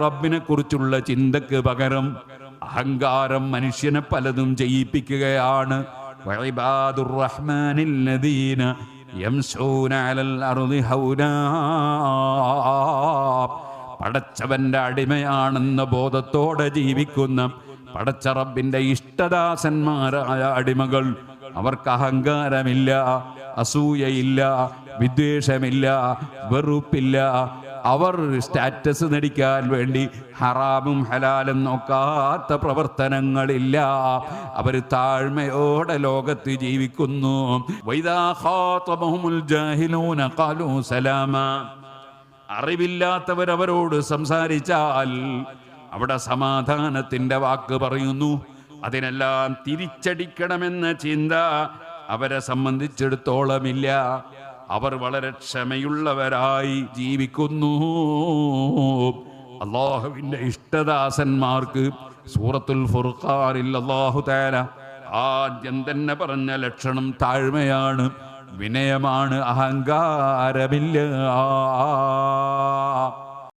റബ്ബിനെ കുറിച്ചുള്ള ചിന്തക്ക് പകരം അഹങ്കാരം മനുഷ്യനെ പലതും ചെയ്യിപ്പിക്കുകയാണ്. പടച്ചവന്റെ അടിമയാണെന്ന ബോധത്തോടെ ജീവിക്കുന്ന പടച്ച റബ്ബിന്റെ ഇഷ്ടദാസന്മാരായ അടിമകൾ അവർക്ക് അഹങ്കാരമില്ല. അസൂയയില്ല വിദ്വേഷമില്ല വെറുപ്പില്ല. അവർ സ്റ്റാറ്റസ് നടിക്കാൻ വേണ്ടി ഹറാമും ഹലാലും നോക്കാത്ത പ്രവർത്തനങ്ങളില്ല. അവർ താഴ്മയോടെ ലോകത്ത് ജീവിക്കുന്നു. അറിവില്ലാത്തവർ അവരോട് സംസാരിച്ചാൽ അവിടെ സമാധാനത്തിന്റെ വാക്ക് പറയുന്നു. അതിനെല്ലാം തിരിച്ചടിക്കണമെന്ന ചിന്ത അവരെ സംബന്ധിച്ചിടത്തോളമില്ല. അവർ വളരെ ക്ഷമയുള്ളവരായി ജീവിക്കുന്നു. അള്ളാഹുവിന്റെ ഇഷ്ടദാസന്മാർക്ക് സൂറത്തുൽ ഫുർഖാനിൽ അള്ളാഹു താല ആദ്യം തന്നെ പറഞ്ഞ ലക്ഷണം താഴ്മയാണ് വിനയമാണ് അഹങ്കാരമില്ല.